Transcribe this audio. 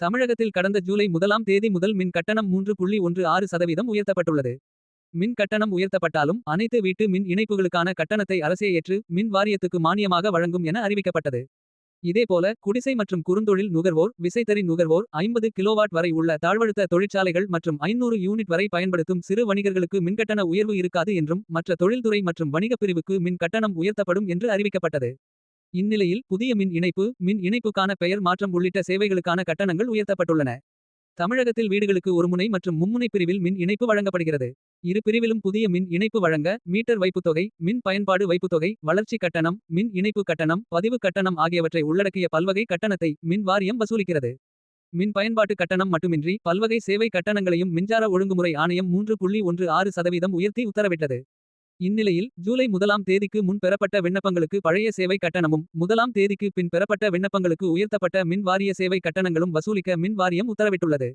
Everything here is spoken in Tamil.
தமிழகத்தில் கடந்த ஜூலை முதலாம் தேதி முதல் மின் கட்டணம் மூன்று புள்ளி ஒன்று ஆறு சதவீதம் உயர்த்தப்பட்டுள்ளது. மின் கட்டணம் உயர்த்தப்பட்டாலும் அனைத்து வீட்டு மின் இணைப்புகளுக்கான கட்டணத்தை அரசே ஏற்று மின் வாரியத்துக்கு மானியமாக வழங்கும் என அறிவிக்கப்பட்டது. இதேபோல குடிசை மற்றும் குறுந்தொழில் நுகர்வோர் விசைத்தறி நுகர்வோர் ஐம்பது கிலோவாட் வரை உள்ள தாழ்வழுத்த தொழிற்சாலைகள் மற்றும் ஐநூறு யூனிட் வரை பயன்படுத்தும் சிறு வணிகர்களுக்கு மின்கட்டண உயர்வு இருக்காது என்றும் மற்ற தொழில்துறை மற்றும் வணிகப் பிரிவுக்கு மின் கட்டணம் உயர்த்தப்படும் என்று அறிவிக்கப்பட்டது. இந்நிலையில் புதிய மின் இணைப்பு மின் இணைப்புக்கான பெயர் மாற்றம் உள்ளிட்ட சேவைகளுக்கான கட்டணங்கள் உயர்த்தப்பட்டுள்ளன. தமிழகத்தில் வீடுகளுக்கு ஒருமுனை மற்றும் மும்முனை பிரிவில் மின் இணைப்பு வழங்கப்படுகிறது. இரு பிரிவிலும் புதிய மின் இணைப்பு வழங்க மீட்டர் வைப்புத்தொகை மின் பயன்பாடு வைப்புத்தொகை வளர்ச்சி கட்டணம் மின் இணைப்பு கட்டணம் பதிவு கட்டணம் ஆகியவற்றை உள்ளடக்கிய பல்வகை கட்டணத்தை மின் வாரியம் வசூலிக்கிறது. மின் பயன்பாட்டு கட்டணம் மட்டுமின்றி பல்வகை சேவை கட்டணங்களையும் மின்சார ஒழுங்குமுறை ஆணையம் மூன்று புள்ளி ஒன்று ஆறு சதவீதம் உயர்த்தி உத்தரவிட்டது. இந்நிலையில் ஜூலை முதலாம் தேதிக்கு முன் பெறப்பட்ட விண்ணப்பங்களுக்கு பழைய சேவை கட்டணமும் முதலாம் தேதிக்கு பின் பெறப்பட்ட விண்ணப்பங்களுக்கு உயர்த்தப்பட்ட மின் வாரிய சேவை கட்டணங்களும் வசூலிக்க மின் வாரியம் உத்தரவிட்டுள்ளது.